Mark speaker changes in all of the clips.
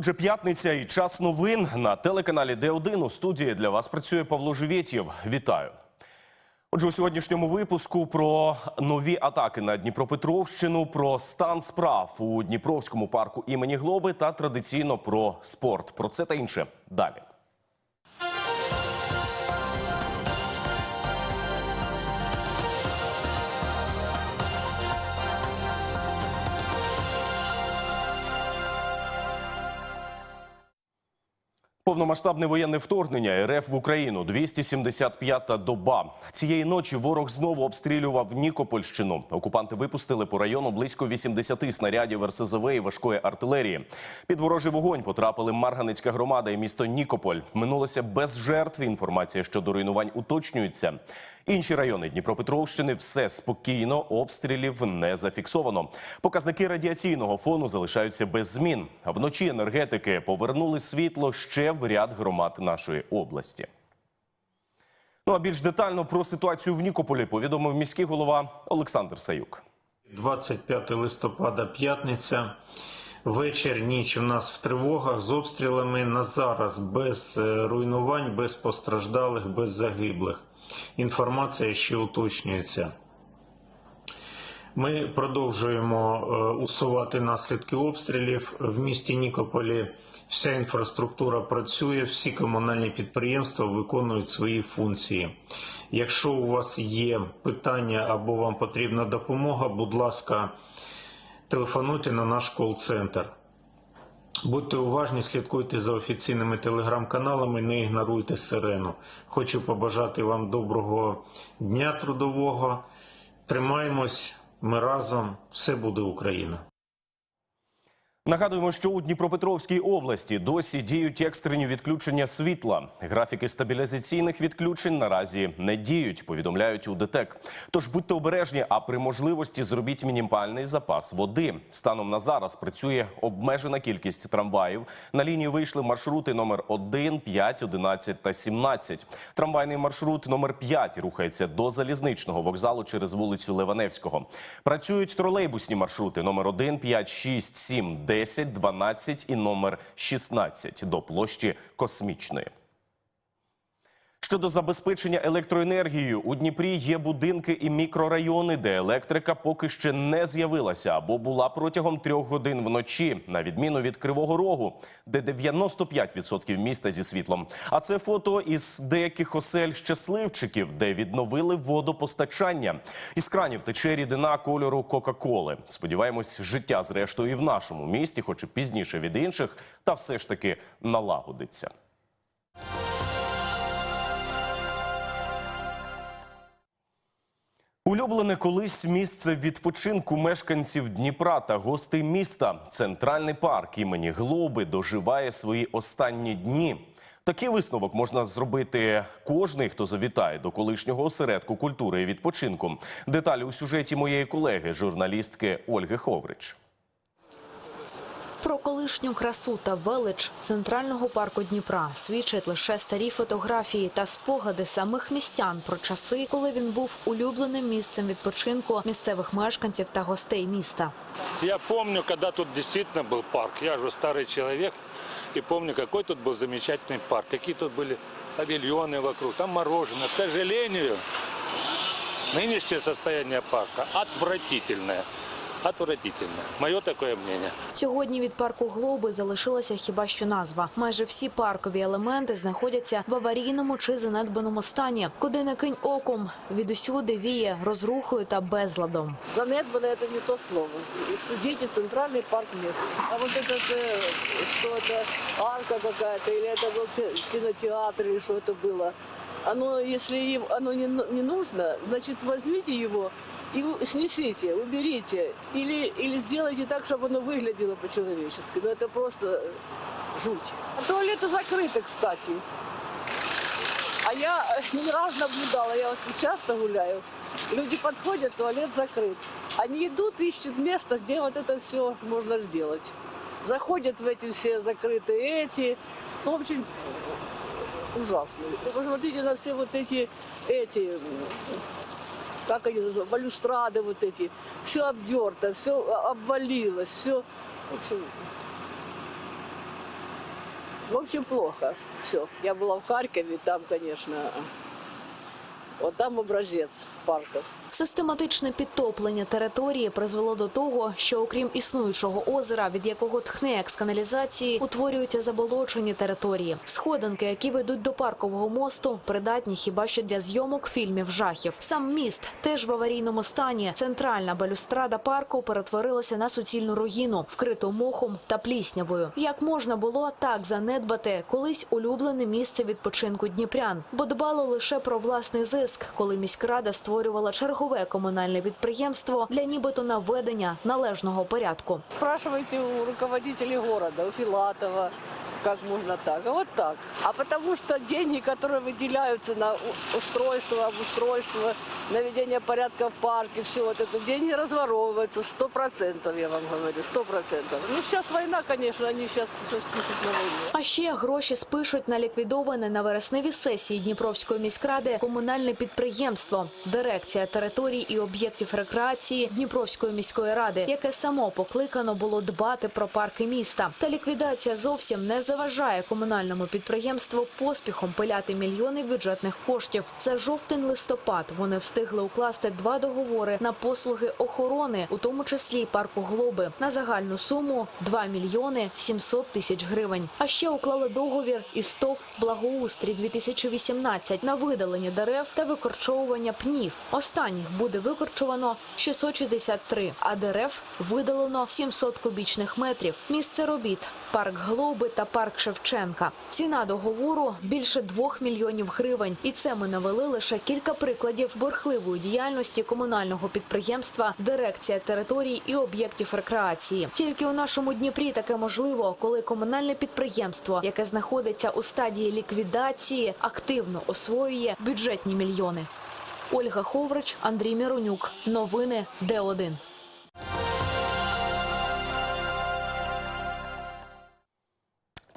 Speaker 1: Отже, п'ятниця і час новин на телеканалі Д1 у студії для вас працює Павло Живєтєв. Вітаю. Отже, у сьогоднішньому випуску про нові атаки на Дніпропетровщину, про стан справ у Дніпровському парку імені Глоби та традиційно про спорт. Про це та інше далі. Повномасштабне воєнне вторгнення РФ в Україну 275-та доба. Цієї ночі ворог знову обстрілював Нікопольщину. Окупанти випустили по району близько 80 снарядів РСЗВ і важкої артилерії. Під ворожий вогонь потрапили Марганицька громада і місто Нікополь. Минулося без жертв. Інформація щодо руйнувань уточнюється. Інші райони Дніпропетровщини все спокійно, обстрілів не зафіксовано. Показники радіаційного фону залишаються без змін. Вночі енергетики повернули світло ще в ряд громад нашої області. Ну а більш детально про ситуацію в Нікополі повідомив міський голова Олександр Саюк.
Speaker 2: 25 листопада, п'ятниця. Вечір, ніч у нас в тривогах з обстрілами на зараз без е, руйнувань, без постраждалих, без загиблих. Інформація ще уточнюється. Ми продовжуємо е, усувати наслідки обстрілів в місті Нікополі. Вся інфраструктура працює, всі комунальні підприємства виконують свої функції. Якщо у вас є питання або вам потрібна допомога, будь ласка, телефонуйте на наш кол-центр. Будьте уважні, слідкуйте за офіційними телеграм-каналами, не ігноруйте сирену. Хочу побажати вам доброго дня трудового. Тримаємось, ми разом, все буде Україна.
Speaker 1: Нагадуємо, що у Дніпропетровській області досі діють екстрені відключення світла. Графіки стабілізаційних відключень наразі не діють, повідомляють у ДТЕК. Тож будьте обережні, а при можливості зробіть мінімальний запас води. Станом на зараз працює обмежена кількість трамваїв. На лінії вийшли маршрути номер 1, 5, 11 та 17. Трамвайний маршрут номер 5 рухається до залізничного вокзалу через вулицю Леваневського. Працюють тролейбусні маршрути номер 1, 5, 6, 7, 10, 12 і номер 16 до площі Космічної. Щодо забезпечення електроенергією у Дніпрі є будинки і мікрорайони, де електрика поки ще не з'явилася або була протягом трьох годин вночі, на відміну від Кривого Рогу, де 95% міста зі світлом. А це фото із деяких осель щасливчиків, де відновили водопостачання. Із кранів тече рідина кольору Кока-Коли. Сподіваємось, життя зрештою і в нашому місті, хоч і пізніше від інших, та все ж таки налагодиться. Улюблене колись місце відпочинку мешканців Дніпра та гостей міста. Центральний парк імені Глоби доживає свої останні дні. Такий висновок можна зробити кожний, хто завітає до колишнього осередку культури і відпочинку. Деталі у сюжеті моєї колеги, журналістки Ольги Ховрич.
Speaker 3: Про колишню красу та велич центрального парку Дніпра свідчать лише старі фотографії та спогади самих містян про часи, коли він був улюбленим місцем відпочинку місцевих мешканців та гостей міста.
Speaker 4: Я помню, когда тут действительно был парк. Я же старый человек и помню, какой тут был замечательный парк. Какие тут были павильоны вокруг, там мороженое. К сожалению, нынешнее состояние парка отвратительное. Отвратительное. Мое такое мнение.
Speaker 3: Сьогодні від парку Глоби залишилася хіба що назва. Майже всі паркові елементи знаходяться в аварійному чи занедбаному стані. Куди не кинь оком, відусюди віє розрухою та безладом.
Speaker 5: Занедбано это не то слово. Судите центральный парк мест. А вот этот, э, что это, арка какая-то, или это был те- кинотеатр, или что это было. Оно, если им- оно не, ну- не нужно, значит, возьмите его и снесите, уберите. Или, или сделайте так, чтобы оно выглядело по-человечески. Но это просто э, жуть. А туалеты закрыты, кстати. А я э, не раз наблюдала, я вот часто гуляю. Люди подходят, туалет закрыт. Они идут, ищут место, где вот это все можно сделать. Заходят в эти все закрытые эти. Ну, в общем, ужасно. Вы посмотрите на все вот эти, эти, как они называются, балюстрады вот эти. Все обдерто, все обвалилось, все, в общем, В общем, плохо. Все. Я была в Харькове, там, конечно, вот там образец парков.
Speaker 3: Систематичне підтоплення території призвело до того, що окрім існуючого озера, від якого тхне як з каналізації, утворюються заболочені території. Сходинки, які ведуть до паркового мосту, придатні хіба що для зйомок фільмів жахів. Сам міст теж в аварійному стані. Центральна балюстрада парку перетворилася на суцільну руїну, вкриту мохом та пліснявою. Як можна було так занедбати колись улюблене місце відпочинку дніпрян, бо дбало лише про власний зиск, коли міськрада створювала чергове комунальне підприємство для нібито наведення належного порядку.
Speaker 5: Спрашивайте у руководителей города, у Филатова, как можно так. А вот так. А потому что деньги, которые выделяются на у- устройство, обустройство, наведение порядка в парке, все вот это, деньги разворовываются, сто процентов, я вам говорю, сто процентов. Ну, сейчас война, конечно, они сейчас что пишут на войне.
Speaker 3: А ще гроші спишуть на ліквідоване на вересневій сесії Дніпровської міськради комунальне підприємство, дирекція територій і об'єктів рекреації Дніпровської міської ради, яке само покликано було дбати про парки міста. Та ліквідація зовсім не заважає комунальному підприємству поспіхом пиляти мільйони бюджетних коштів. За жовтень-листопад вони встигли укласти два договори на послуги охорони, у тому числі парку Глоби, на загальну суму 2 мільйони 700 тисяч гривень. А ще уклали договір із ТОВ «Благоустрій 2018 на видалення дерев та викорчовування пнів. Останніх буде викорчовано 663, а дерев видалено 700 кубічних метрів. Місце робіт – парк Глоби та парк Шевченка. Ціна договору – більше 2 мільйонів гривень. І це ми навели лише кілька прикладів бурхливої діяльності комунального підприємства «Дирекція територій і об'єктів рекреації». Тільки у нашому Дніпрі таке можливо, коли комунальне підприємство, яке знаходиться у стадії ліквідації, активно освоює бюджетні мільйони. Ольга Ховрич, Андрій Міронюк. Новини Д1.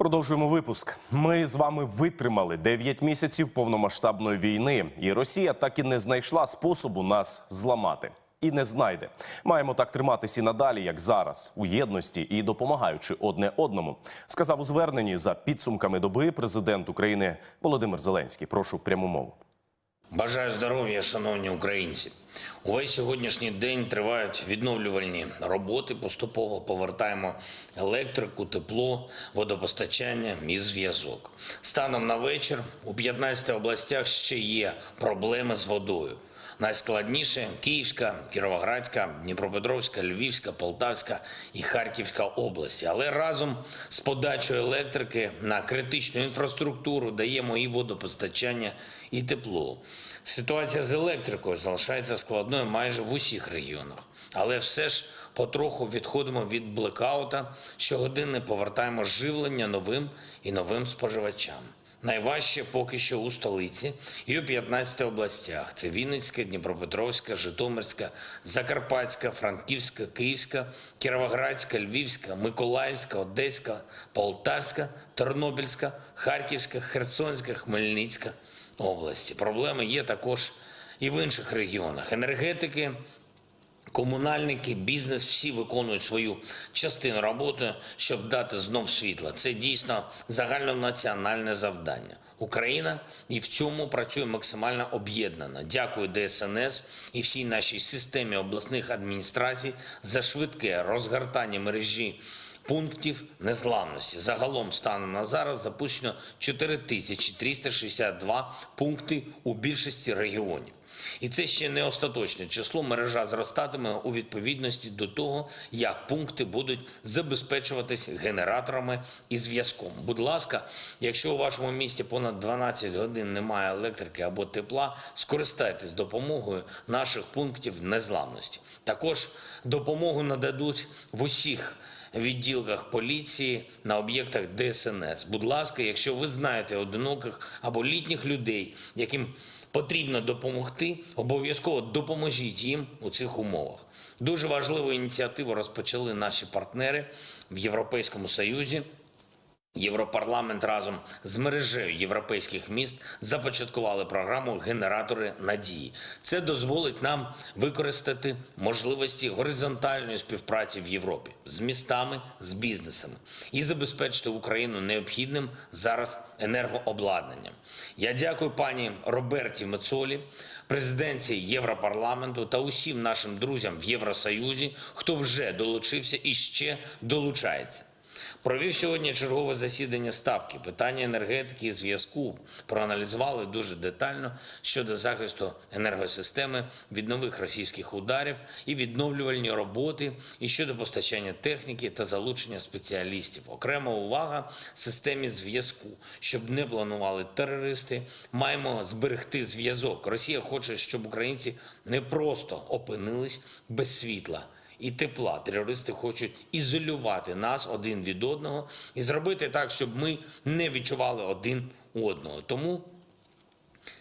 Speaker 1: Продовжуємо випуск. Ми з вами витримали 9 місяців повномасштабної війни, і Росія так і не знайшла способу нас зламати. І не знайде. Маємо так триматися і надалі, як зараз, у єдності і допомагаючи одне одному, сказав у зверненні за підсумками доби президент України Володимир Зеленський. Прошу пряму мову.
Speaker 6: Бажаю здоров'я, шановні українці. Увесь сьогоднішній день тривають відновлювальні роботи. Поступово повертаємо електрику, тепло, водопостачання і зв'язок. Станом на вечір у 15 областях ще є проблеми з водою. Найскладніше Київська, Кіровоградська, Дніпропетровська, Львівська, Полтавська і Харківська області. Але разом з подачою електрики на критичну інфраструктуру даємо і водопостачання, і тепло. Ситуація з електрикою залишається складною майже в усіх регіонах. Але все ж потроху відходимо від блекаута, щогодини повертаємо живлення новим і новим споживачам. Найважче поки що у столиці і у 15 областях. Це Вінницька, Дніпропетровська, Житомирська, Закарпатська, Франківська, Київська, Кіровоградська, Львівська, Миколаївська, Одеська, Полтавська, Тернопільська, Харківська, Херсонська, Хмельницька області. Проблеми є також і в інших регіонах. Енергетики Комунальники, бізнес всі виконують свою частину роботи, щоб дати знов світло. Це дійсно загальнонаціональне завдання. Україна і в цьому працює максимально об'єднано. Дякую ДСНС і всій нашій системі обласних адміністрацій за швидке розгортання мережі пунктів незламності. Загалом станом на зараз запущено 4362 пункти у більшості регіонів. І це ще не остаточне число. Мережа зростатиме у відповідності до того, як пункти будуть забезпечуватись генераторами і зв'язком. Будь ласка, якщо у вашому місті понад 12 годин немає електрики або тепла, скористайтесь допомогою наших пунктів незламності. Також допомогу нададуть в усіх відділках поліції на об'єктах ДСНС. Будь ласка, якщо ви знаєте одиноких або літніх людей, яким потрібно допомогти, обов'язково допоможіть їм у цих умовах. Дуже важливу ініціативу розпочали наші партнери в Європейському Союзі. Європарламент разом з мережею європейських міст започаткували програму Генератори надії. Це дозволить нам використати можливості горизонтальної співпраці в Європі з містами, з бізнесами і забезпечити Україну необхідним зараз енергообладнанням. Я дякую пані Роберті Мецолі, президенції Європарламенту та усім нашим друзям в Євросоюзі, хто вже долучився і ще долучається. Провів сьогодні чергове засідання ставки. Питання енергетики і зв'язку проаналізували дуже детально щодо захисту енергосистеми від нових російських ударів і відновлювальні роботи, і щодо постачання техніки та залучення спеціалістів. Окрема увага системі зв'язку, щоб не планували терористи. Маємо зберегти зв'язок. Росія хоче, щоб українці не просто опинились без світла і тепла. Терористи хочуть ізолювати нас один від одного і зробити так, щоб ми не відчували один одного. Тому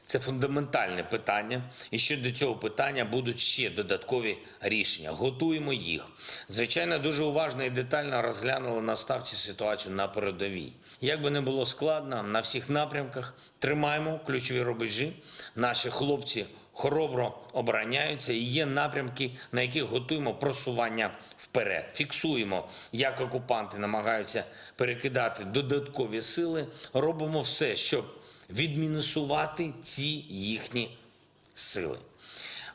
Speaker 6: це фундаментальне питання, і щодо цього питання будуть ще додаткові рішення. Готуємо їх. Звичайно, дуже уважно і детально розглянули на ставці ситуацію на передовій. Як би не було складно, на всіх напрямках тримаємо ключові рубежі. Наші хлопці хоробро обороняються і є напрямки, на яких готуємо просування вперед. Фіксуємо, як окупанти намагаються перекидати додаткові сили. Робимо все, щоб відмінусувати ці їхні сили.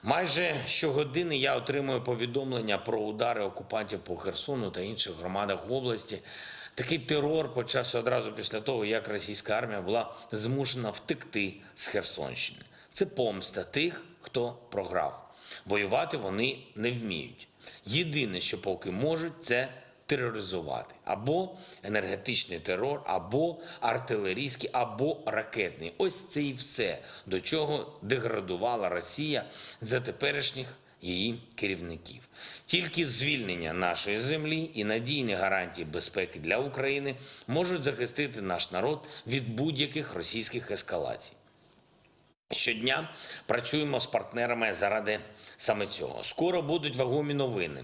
Speaker 6: Майже щогодини я отримую повідомлення про удари окупантів по Херсону та інших громадах області. Такий терор почався одразу після того, як російська армія була змушена втекти з Херсонщини. Це помста тих, хто програв. Воювати вони не вміють. Єдине, що поки можуть, це тероризувати або енергетичний терор, або артилерійський, або ракетний. Ось це і все, до чого деградувала Росія за теперішніх її керівників. Тільки звільнення нашої землі і надійні гарантії безпеки для України можуть захистити наш народ від будь-яких російських ескалацій. Щодня працюємо з партнерами заради саме цього. Скоро будуть вагомі новини.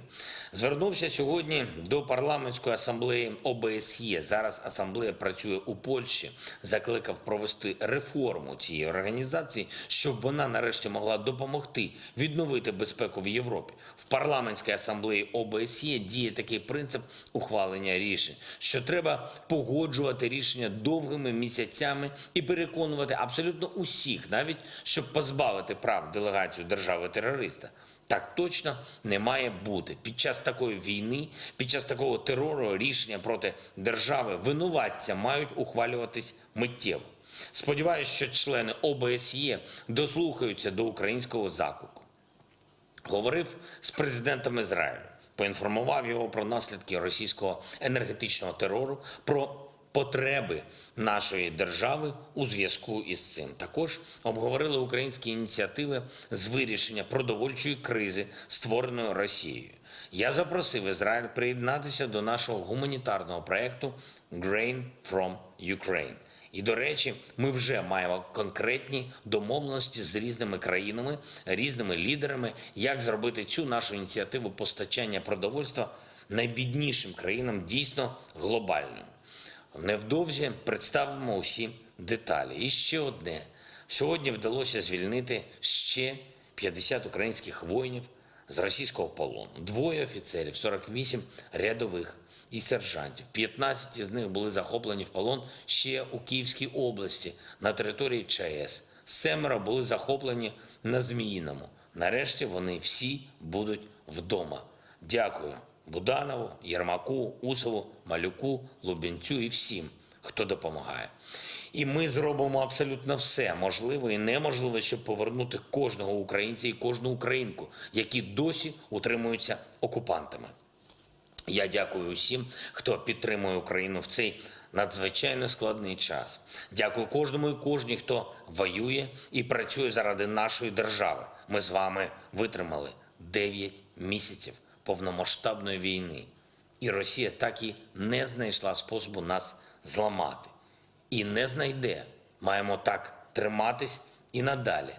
Speaker 6: Звернувся сьогодні до парламентської асамблеї ОБСЄ. Зараз асамблея працює у Польщі. Закликав провести реформу цієї організації, щоб вона нарешті могла допомогти відновити безпеку в Європі. В парламентській асамблеї ОБСЄ діє такий принцип ухвалення рішень, що треба погоджувати рішення довгими місяцями і переконувати абсолютно усіх, навіть щоб позбавити прав делегацію держави-терориста. Так точно не має бути. Під час такої війни, під час такого терору рішення проти держави винуватця мають ухвалюватись миттєво. Сподіваюся, що члени ОБСЄ дослухаються до українського заклику. Говорив з президентом Ізраїлю, поінформував його про наслідки російського енергетичного терору, про потреби нашої держави у зв'язку із цим. Також обговорили українські ініціативи з вирішення продовольчої кризи, створеної Росією. Я запросив Ізраїль приєднатися до нашого гуманітарного проєкту Grain from Ukraine. І до речі, ми вже маємо конкретні домовленості з різними країнами, різними лідерами, як зробити цю нашу ініціативу постачання продовольства найбіднішим країнам дійсно глобальною. Невдовзі представимо усі деталі. І ще одне: сьогодні вдалося звільнити ще 50 українських воїнів з російського полону. Двоє офіцерів, 48 рядових і сержантів. 15 із них були захоплені в полон ще у Київській області на території ЧАЕС. Семеро були захоплені на Зміїному. Нарешті вони всі будуть вдома. Дякую Буданову, Єрмаку, Усову, Малюку, Лубенцю і всім, хто допомагає. І ми зробимо абсолютно все можливе і неможливе, щоб повернути кожного українця і кожну українку, які досі утримуються окупантами. Я дякую усім, хто підтримує Україну в цей надзвичайно складний час. Дякую кожному і кожній, хто воює і працює заради нашої держави. Ми з вами витримали 9 місяців повномасштабної війни. І Росія так і не знайшла способу нас зламати. І не знайде. Маємо так триматись і надалі,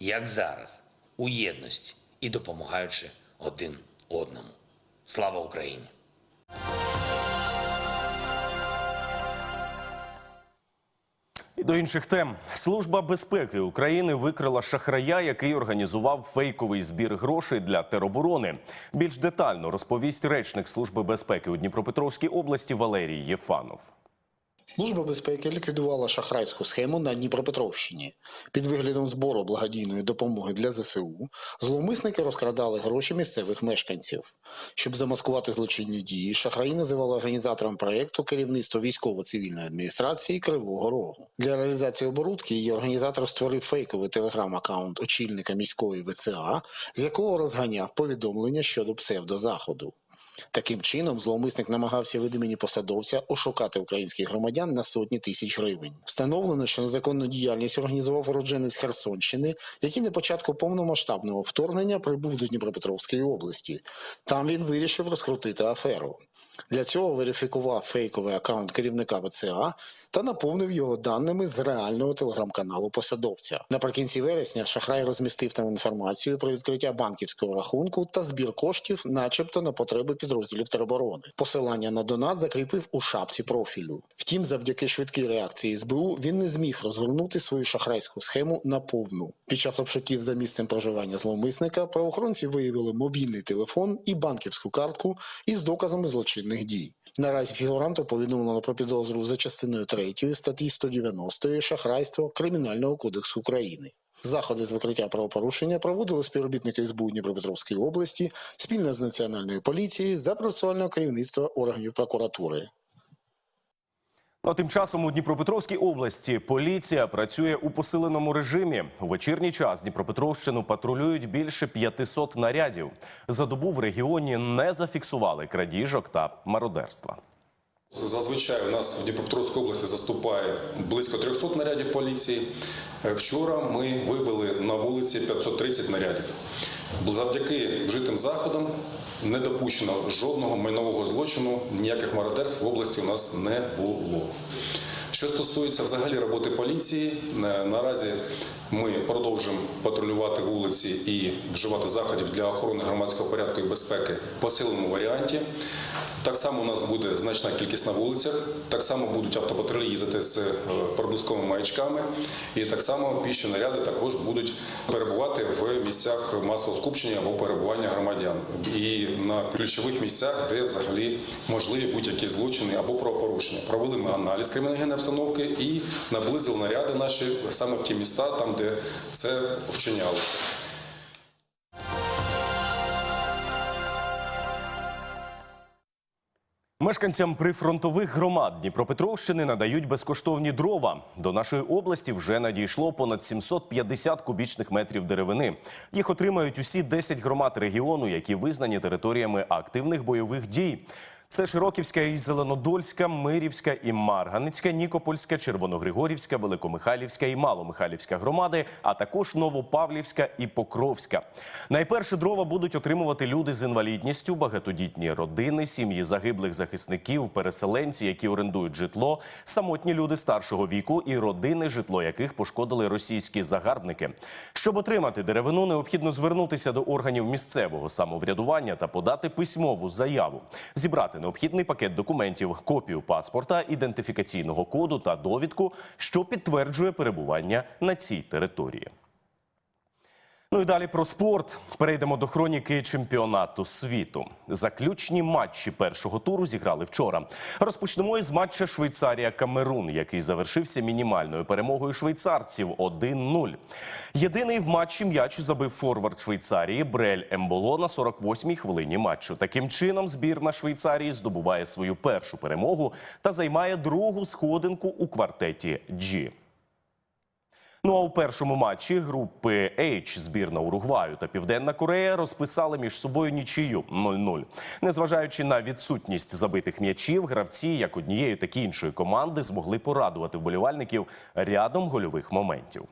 Speaker 6: як зараз, у єдності і допомагаючи один одному. Слава Україні!
Speaker 1: До інших тем служба безпеки України викрила шахрая, який організував фейковий збір грошей для тероборони. Більш детально розповість речник служби безпеки у Дніпропетровській області Валерій Єфанов.
Speaker 7: Служба безпеки ліквідувала шахрайську схему на Дніпропетровщині. Під виглядом збору благодійної допомоги для ЗСУ зловмисники розкрадали гроші місцевих мешканців. Щоб замаскувати злочинні дії, шахраї називали організатором проєкту керівництво військово-цивільної адміністрації Кривого Рогу. Для реалізації оборудки її організатор створив фейковий телеграм-аккаунт очільника міської ВЦА, з якого розганяв повідомлення щодо псевдозаходу. Таким чином, зловмисник намагався від імені посадовця ошукати українських громадян на сотні тисяч гривень. Встановлено, що незаконну діяльність організував уродженець Херсонщини, який на початку повномасштабного вторгнення прибув до Дніпропетровської області. Там він вирішив розкрутити аферу. Для цього верифікував фейковий аккаунт керівника ВЦА та наповнив його даними з реального телеграм-каналу посадовця. Наприкінці вересня шахрай розмістив там інформацію про відкриття банківського рахунку та збір коштів, начебто на потреби підрозділів тероборони. Посилання на донат закріпив у шапці профілю. Втім, завдяки швидкій реакції СБУ він не зміг розгорнути свою шахрайську схему наповну. Під час обшуків за місцем проживання зловмисника правоохоронці виявили мобільний телефон і банківську картку із доказами злочинних дій. Наразі фігуранту повідомлено про підозру за частиною 3 статті 190 шахрайство Кримінального кодексу України. Заходи з викриття правопорушення проводили співробітники СБУ Дніпропетровської області спільно з національною поліцією за процесуального керівництва органів прокуратури.
Speaker 1: А тим часом у Дніпропетровській області поліція працює у посиленому режимі. У вечірній час Дніпропетровщину патрулюють більше 500 нарядів. За добу в регіоні не зафіксували крадіжок та мародерства.
Speaker 8: Зазвичай у нас в Дніпропетровській області заступає близько 300 нарядів поліції. Е, Вчора ми вивели на вулиці 530 нарядів. Завдяки вжитим заходам не допущено жодного майнового злочину, ніяких мародерств в області у нас не було. Що стосується взагалі роботи поліції, е, наразі ми продовжуємо патрулювати вулиці і вживати заходів для охорони громадського порядку і безпеки в посиленому варіанті. Так само у нас буде значна кількість на вулицях, так само будуть автопатрулі їздити з е, проблисковими маячками, і так само піші наряди також будуть перебувати в місцях масового скупчення або перебування громадян. І на ключових місцях, де взагалі можливі будь-які злочини або правопорушення. Провели ми аналіз криміногенної обстановки і наблизили наряди наші саме в ті міста, там де це вчинялося.
Speaker 1: Мешканцям прифронтових громад Дніпропетровщини надають безкоштовні дрова. До нашої області вже надійшло понад 750 кубічних метрів деревини. Їх отримають усі 10 громад регіону, які визнані територіями активних бойових дій. Це Широківська і Зеленодольська, Мирівська і Марганицька, Нікопольська, Червоногригорівська, Великомихайлівська і Маломихайлівська громади, а також Новопавлівська і Покровська. Найперше дрова будуть отримувати люди з інвалідністю, багатодітні родини, сім'ї загиблих захисників, переселенці, які орендують житло, самотні люди старшого віку і родини, житло яких пошкодили російські загарбники. Щоб отримати деревину, необхідно звернутися до органів місцевого самоврядування та подати письмову заяву, зібрати необхідний пакет документів, копію паспорта, ідентифікаційного коду та довідку, що підтверджує перебування на цій території. Ну і далі про спорт. Перейдемо до хроніки чемпіонату світу. Заключні матчі першого туру зіграли вчора. Розпочнемо із матча Швейцарія-Камерун, який завершився мінімальною перемогою швейцарців 1-0. Єдиний в матчі м'яч забив форвард Швейцарії Брель Емболо на 48-й хвилині матчу. Таким чином, збірна Швейцарії здобуває свою першу перемогу та займає другу сходинку у квартеті G. Ну а у першому матчі групи H збірна Уругваю та Південна Корея розписали між собою нічию 0-0. Незважаючи на відсутність забитих м'ячів, гравці як однієї, так і іншої команди змогли порадувати вболівальників рядом гольових моментів.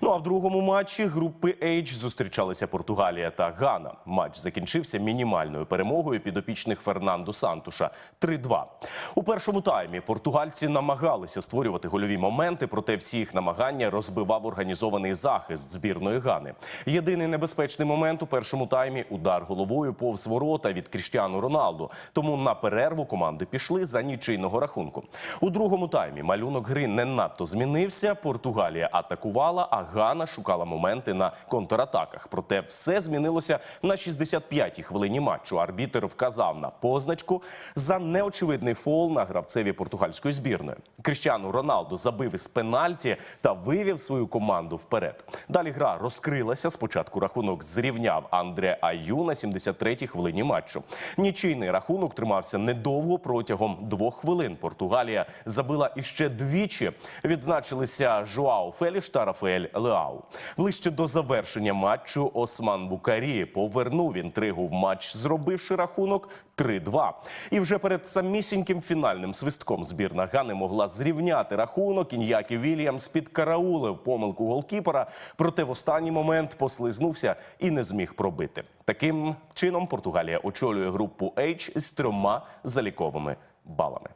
Speaker 1: Ну а в другому матчі групи H зустрічалися Португалія та Гана. Матч закінчився мінімальною перемогою підопічних Фернандо Сантуша 3-2. У першому таймі португальці намагалися створювати гольові моменти, проте всі їх намагання розбивав організований захист збірної Гани. Єдиний небезпечний момент у першому таймі удар головою повз ворота від Кріштіану Роналду. Тому на перерву команди пішли за нічийного рахунку. У другому таймі малюнок гри не надто змінився. Португалія атакувала, а Гана шукала моменти на контратаках. Проте все змінилося на 65-й хвилині матчу. Арбітер вказав на позначку за неочевидний фол на гравцеві португальської збірної. Кріштіану Роналду забив із пенальті та вивів свою команду вперед. Далі гра розкрилася. Спочатку рахунок зрівняв Андре Аю на 73-й хвилині матчу. Нічийний рахунок тримався недовго протягом двох хвилин. Португалія забила іще двічі. Відзначилися Жоао Феліш та Рафаель Леау. Ближче до завершення матчу Осман Букарі повернув інтригу в матч, зробивши рахунок 3-2. І вже перед самісіньким фінальним свистком збірна Гани могла зрівняти рахунок. Ін'які Вільямс підкараулив помилку голкіпера, проте в останній момент послизнувся і не зміг пробити. Таким чином Португалія очолює групу H з трьома заліковими балами.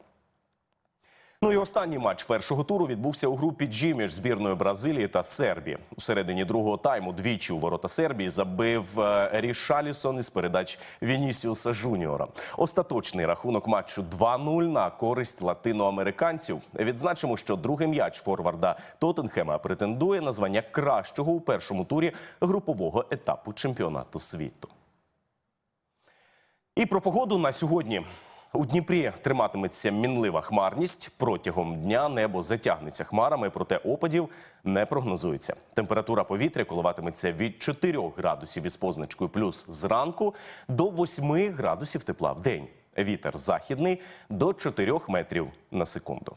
Speaker 1: Ну і останній матч першого туру відбувся у групі G між збірною Бразилії та Сербії. У середині другого тайму двічі у ворота Сербії забив е, Рішалісон із передач Вінісіуса Жуніора. Остаточний рахунок матчу 2-0 на користь латиноамериканців. Відзначимо, що другий м'яч форварда Тоттенхема претендує на звання кращого у першому турі групового етапу чемпіонату світу. І про погоду на сьогодні. У Дніпрі триматиметься мінлива хмарність. Протягом дня небо затягнеться хмарами, проте опадів не прогнозується. Температура повітря коливатиметься від 4 градусів із позначкою плюс зранку до 8 градусів тепла в день. Вітер західний до 4 метрів на секунду.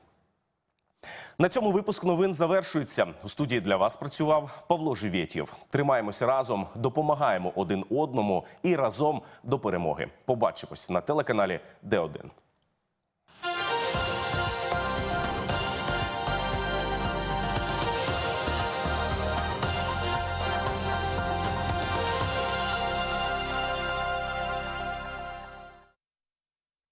Speaker 1: На цьому випуск новин завершується. У студії для вас працював Павло Живєтєв. Тримаємося разом, допомагаємо один одному і разом до перемоги. Побачимось на телеканалі Д1.